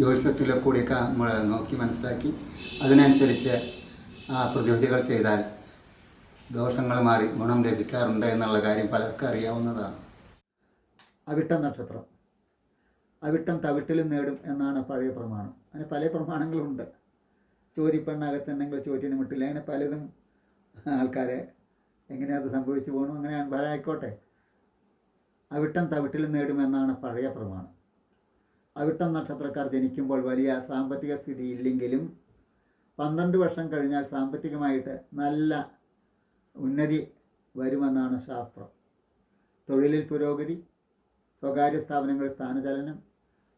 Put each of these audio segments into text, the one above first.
ജ്യോതിഷത്തിലെ കൂടിയൊക്കെ നമ്മൾ നോക്കി മനസ്സിലാക്കി. അതിനനുസരിച്ച് ആ പ്രതിവിധികൾ ചെയ്താൽ ദോഷങ്ങൾ മാറി ഗുണം ലഭിക്കാറുണ്ട് എന്നുള്ള കാര്യം പലർക്കും അറിയാവുന്നതാണ്. അവിട്ടം നക്ഷത്രം. അവിട്ടം തവിട്ടിലും നേടും എന്നാണ് പഴയ പ്രമാണം. അങ്ങനെ പല പ്രമാണങ്ങളുണ്ട്. ചോദിപ്പെണ്ണകത്തുണ്ടെങ്കിൽ ചോറ്റിന് മുട്ടില്ല അങ്ങനെ പലതും ആൾക്കാരെ എങ്ങനെ അത് സംഭവിച്ചു പോകണം അങ്ങനെ പല ആയിക്കോട്ടെ. അവിട്ടം തവിട്ടിലും നേടുമെന്നാണ് പഴയ പ്രമാണം. അവിട്ടം നക്ഷത്രക്കാർ ജനിക്കുമ്പോൾ വലിയ സാമ്പത്തിക സ്ഥിതി ഇല്ലെങ്കിലും പന്ത്രണ്ട് വർഷം കഴിഞ്ഞാൽ സാമ്പത്തികമായിട്ട് നല്ല ഉന്നതി വരുമെന്നാണ് ശാസ്ത്രം. തൊഴിലിൽ പുരോഗതി സ്വകാര്യ സ്ഥാപനങ്ങളിൽ സ്ഥാനചലനം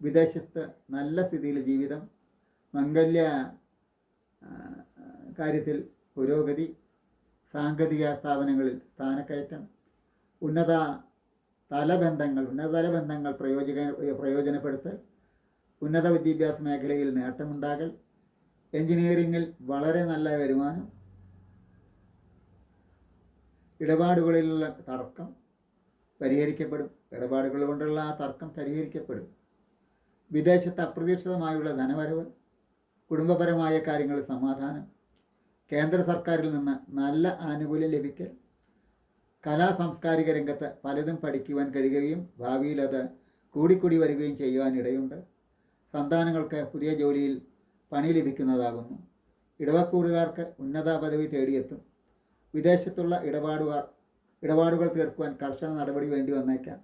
വിദേശത്ത് നല്ല സ്ഥിതിയിൽ ജീവിതം മംഗല്യ കാര്യത്തിൽ പുരോഗതി സാങ്കേതിക സ്ഥാപനങ്ങളിൽ സ്ഥാനക്കയറ്റം ഉന്നത തലബന്ധങ്ങൾ ഉന്നതതല ബന്ധങ്ങൾ പ്രയോജക പ്രയോജനപ്പെടുത്തൽ ഉന്നത വിദ്യാഭ്യാസ മേഖലയിൽ നേട്ടമുണ്ടാകൽ എഞ്ചിനീയറിംഗിൽ വളരെ നല്ല വരുമാനം ഇടപാടുകളിലുള്ള തർക്കം പരിഹരിക്കപ്പെടും. ഇടപാടുകൾ കൊണ്ടുള്ള ആ തർക്കം പരിഹരിക്കപ്പെടും. വിദേശത്ത് അപ്രതീക്ഷിതമായുള്ള ധനവരവ് കുടുംബപരമായ കാര്യങ്ങളിൽ സമാധാനം കേന്ദ്ര സർക്കാരിൽ നിന്ന് നല്ല ആനുകൂല്യം ലഭിക്കൽ കലാ സാംസ്കാരിക രംഗത്ത് പലതും പഠിക്കുവാൻ കഴിയുകയും ഭാവിയിൽ അത് കൂടിക്കൂടി വരികയും ചെയ്യുവാൻ ഇടയുണ്ട്. സന്താനങ്ങൾക്ക് പുതിയ ജോലിയിൽ പണി ലഭിക്കുന്നതാകുന്നു. ഇടവക്കൂറുകാർക്ക് ഉന്നത പദവി തേടിയെത്തും. വിദേശത്തുള്ള ഇടപാടുകാർ ഇടപാടുകൾ തീർക്കുവാൻ കർശന നടപടി വേണ്ടി വന്നേക്കാം.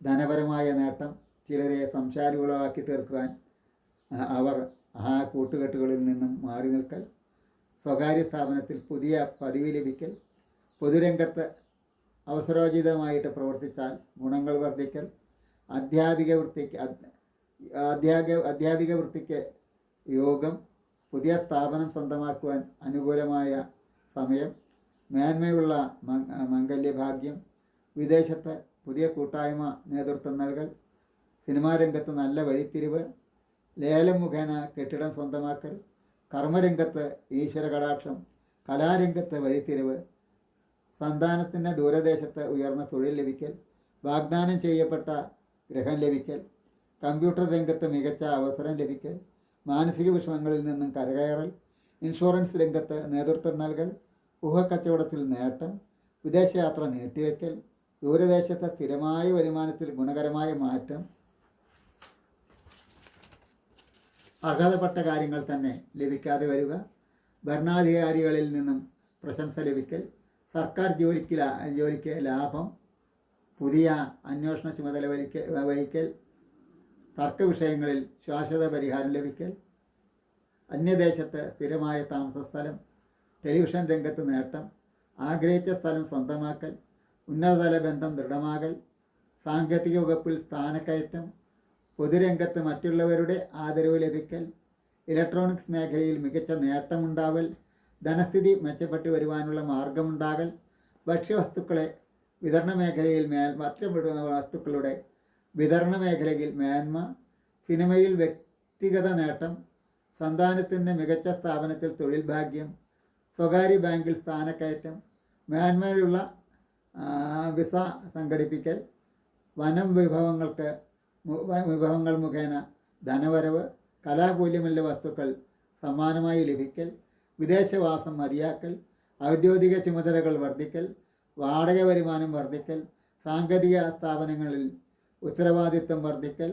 ധനപരമായ നേട്ടം ചിലരെ സംസാരികളാക്കി തീർക്കുവാൻ അവർ ആ കൂട്ടുകെട്ടുകളിൽ നിന്നും മാറി നിൽക്കൽ സ്വകാര്യ സ്ഥാപനത്തിൽ പുതിയ പദവി ലഭിക്കൽ പൊതുരംഗത്ത് അവസരോചിതമായിട്ട് പ്രവർത്തിച്ചാൽ ഗുണങ്ങൾ വർദ്ധിക്കൽ അധ്യാപിക വൃത്തിക്ക് അധ്യാപിക അധ്യാപിക വൃത്തിക്ക് യോഗം പുതിയ സ്ഥാപനം സ്വന്തമാക്കുവാൻ അനുകൂലമായ സമയം മേന്മയുള്ള മംഗല്യഭാഗ്യം വിദേശത്ത് പുതിയ കൂട്ടായ്മ നേതൃത്വം നൽകൽ സിനിമാ രംഗത്ത് നല്ല വഴിത്തിരിവ് ലേലം മുഖേന കെട്ടിടം സ്വന്തമാക്കൽ കർമ്മരംഗത്ത് ഈശ്വര കടാക്ഷം കലാരംഗത്ത് വഴിത്തിരിവ് സന്താനത്തിന് ദൂരദേശത്ത് ഉയർന്ന തൊഴിൽ ലഭിക്കൽ വാഗ്ദാനം ചെയ്യപ്പെട്ട ഗ്രഹം ലഭിക്കൽ കമ്പ്യൂട്ടർ രംഗത്ത് മികച്ച അവസരം ലഭിക്കൽ മാനസിക വിഷമങ്ങളിൽ നിന്നും കരകയറൽ ഇൻഷുറൻസ് രംഗത്ത് നേതൃത്വം നൽകൽ ഊഹക്കച്ചവടത്തിൽ നേട്ടം വിദേശയാത്ര നീട്ടിവെക്കൽ ദൂരദേശത്തെ സ്ഥിരമായ വരുമാനത്തിൽ ഗുണകരമായ മാറ്റം. അർഹതപ്പെട്ട കാര്യങ്ങൾ തന്നെ ലഭിക്കാതെ വരിക ഭരണാധികാരികളിൽ നിന്നും പ്രശംസ ലഭിക്കൽ സർക്കാർ ജോലിക്ക് ജോലിക്ക് ലാഭം പുതിയ അന്വേഷണ ചുമതല വഹിക്കൽ തർക്ക വിഷയങ്ങളിൽ ശാശ്വത പരിഹാരം ലഭിക്കൽ അന്യദേശത്ത് സ്ഥിരമായ താമസ സ്ഥലം ടെലിവിഷൻ രംഗത്ത് നേട്ടം ആഗ്രഹിച്ച സ്ഥലം സ്വന്തമാക്കൽ ഉന്നതതല ബന്ധം ദൃഢമാകൽ സാങ്കേതിക വകുപ്പിൽ സ്ഥാനക്കയറ്റം പൊതുരംഗത്ത് മറ്റുള്ളവരുടെ ആദരവ് ലഭിക്കൽ ഇലക്ട്രോണിക്സ് മേഖലയിൽ മികച്ച നേട്ടമുണ്ടാവൽ ധനസ്ഥിതി മെച്ചപ്പെട്ടു വരുവാനുള്ള മാർഗമുണ്ടാകൽ ഭക്ഷ്യവസ്തുക്കളെ വിതരണ മേഖലയിൽ മേൽ മറ്റു വസ്തുക്കളുടെ വിതരണ മേഖലയിൽ മേന്മ സിനിമയിൽ വ്യക്തിഗത നേട്ടം സന്താനത്തിന്റെ മികച്ച സ്ഥാപനത്തിൽ തൊഴിൽ ഭാഗ്യം സ്വകാര്യ ബാങ്കിൽ സ്ഥാനക്കയറ്റം മേന്മയിലുള്ള വിസ സംഘടിപ്പിക്കൽ വനം വിഭവങ്ങൾക്ക് വിഭവങ്ങൾ മുഖേന ധനവരവ് കലാമൂല്യമുള്ള വസ്തുക്കൾ സമ്മാനമായി ലഭിക്കൽ വിദേശവാസം മതിയാക്കൽ ഔദ്യോഗിക ചുമതലകൾ വർദ്ധിക്കൽ വാടക വരുമാനം വർദ്ധിക്കൽ സാങ്കേതിക സ്ഥാപനങ്ങളിൽ ഉത്തരവാദിത്വം വർദ്ധിക്കൽ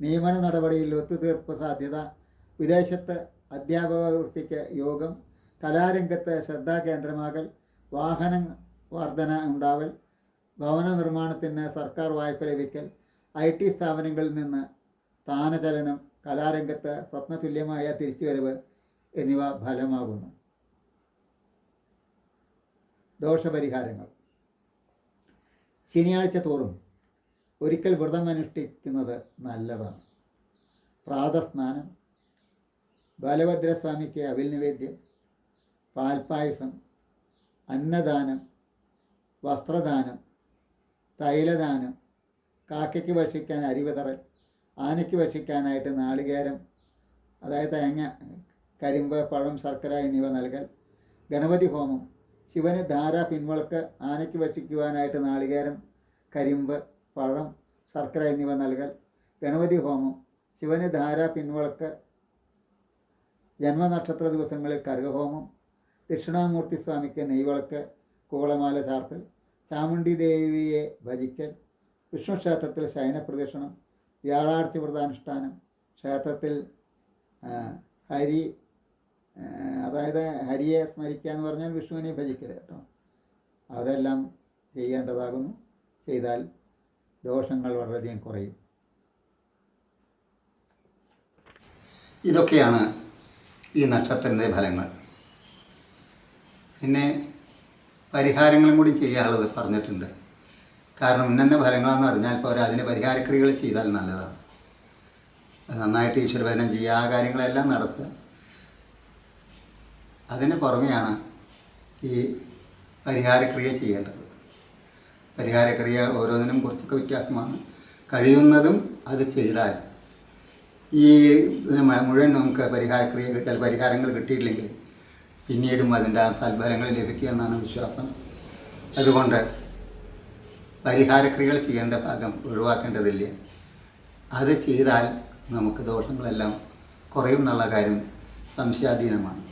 നിയമന നടപടിയിൽ ഒത്തുതീർപ്പ് സാധ്യത വിദേശത്ത് അധ്യാപക വൃത്തിക്ക് യോഗം കലാരംഗത്ത് ശ്രദ്ധാകേന്ദ്രമാകൽ വാഹന വർധന ഉണ്ടാവൽ ഭവന നിർമ്മാണത്തിന് സർക്കാർ വായ്പ ലഭിക്കൽ ഐ ടി സ്ഥാപനങ്ങളിൽ നിന്ന് സ്ഥാനചലനം കലാരംഗത്ത് സ്വപ്നതുല്യമായ തിരിച്ചുവരവ് എന്നിവ ഫലമാകുന്നു. ദോഷപരിഹാരങ്ങൾ. ശനിയാഴ്ച തോറും ഒരിക്കൽ വ്രതം അനുഷ്ഠിക്കുന്നത് നല്ലതാണ്. പ്രാതസ്നാനം ബാലഭദ്രസ്വാമിക്ക് അവിൽ നിവേദ്യം പാൽപ്പായസം അന്നദാനം വസ്ത്രദാനം തൈലദാനം കാക്കയ്ക്ക് ഭക്ഷിക്കാൻ അരിവിതറൽ ആനയ്ക്ക് ഭക്ഷിക്കാനായിട്ട് നാളികേരം അതായത് തേങ്ങ കരിമ്പ് പഴം ശർക്കര എന്നിവ നൽകൽ ഗണപതി ഹോമം ശിവന് ധാര പിൻവളക്ക് ആനയ്ക്ക് ഭക്ഷിക്കുവാനായിട്ട് നാളികേരം കരിമ്പ് പഴം ശർക്കര എന്നിവ നൽകൽ. ഗണപതി ഹോമം ശിവന് ധാര പിൻവളക്ക് ജന്മനക്ഷത്ര ദിവസങ്ങളിൽ കർഗഹോമം ദക്ഷിണാമൂർത്തി സ്വാമിക്ക് നെയ്വളക്ക് കൂളമാല ചാർത്തൽ ചാമുണ്ഡി ദേവിയെ ഭജിക്കൽ വിഷ്ണു ക്ഷേത്രത്തിൽ ശയനപ്രദക്ഷിണം വ്യാഴാർത്തി വ്രതാനുഷ്ഠാനം ക്ഷേത്രത്തിൽ ഹരി അതായത് ഹരിയെ സ്മരിക്കുക എന്ന് പറഞ്ഞാൽ വിഷ്ണുവിനെ ഭജിക്കൽ കേട്ടോ. അതെല്ലാം ചെയ്യേണ്ടതാകുന്നു. ചെയ്താൽ ദോഷങ്ങൾ വളരെയധികം കുറയും. ഇതൊക്കെയാണ് ഈ നക്ഷത്രത്തിന്റെ ഫലങ്ങൾ. പിന്നെ പരിഹാരങ്ങളും കൂടി ചെയ്യാനുള്ളത് പറഞ്ഞിട്ടുണ്ട്. കാരണം ഇന്നെ ഫലങ്ങളെന്ന് പറഞ്ഞാൽ പോരാ അതിന്റെ പരിഹാരക്രിയകൾ ചെയ്താൽ നല്ലതാണ്. നന്നായിട്ട് ഈശ്വരഭജനം ചെയ്യുക ആ കാര്യങ്ങളെല്ലാം നടത്തുക. അതിന് പുറമെയാണ് ഈ പരിഹാരക്രിയ ചെയ്യേണ്ടത്. പരിഹാരക്രിയ ഓരോന്നിനും കുറച്ചൊക്കെ വ്യത്യാസമാണ്. കഴിയുന്നതും അത് ചെയ്താൽ ഈ മുഴുവൻ നമുക്ക് പരിഹാരക്രിയ കിട്ടാൽ പരിഹാരങ്ങൾ കിട്ടിയില്ലെങ്കിൽ പിന്നീടും അതിന്റെ സൽഫലങ്ങൾ ലഭിക്കുക എന്നാണ് വിശ്വാസം. അതുകൊണ്ട് പരിഹാരക്രിയകൾ ചെയ്യേണ്ട ഭാഗം ഒഴിവാക്കേണ്ടതില്ല. അത് ചെയ്താൽ നമുക്ക് ദോഷങ്ങളെല്ലാം കുറയും എന്നുള്ള കാര്യം സംശയാധീനമാണ്.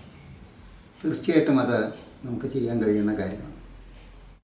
തീർച്ചയായിട്ടും അത് നമുക്ക് ചെയ്യാൻ കഴിയുന്ന കാര്യമാണ്.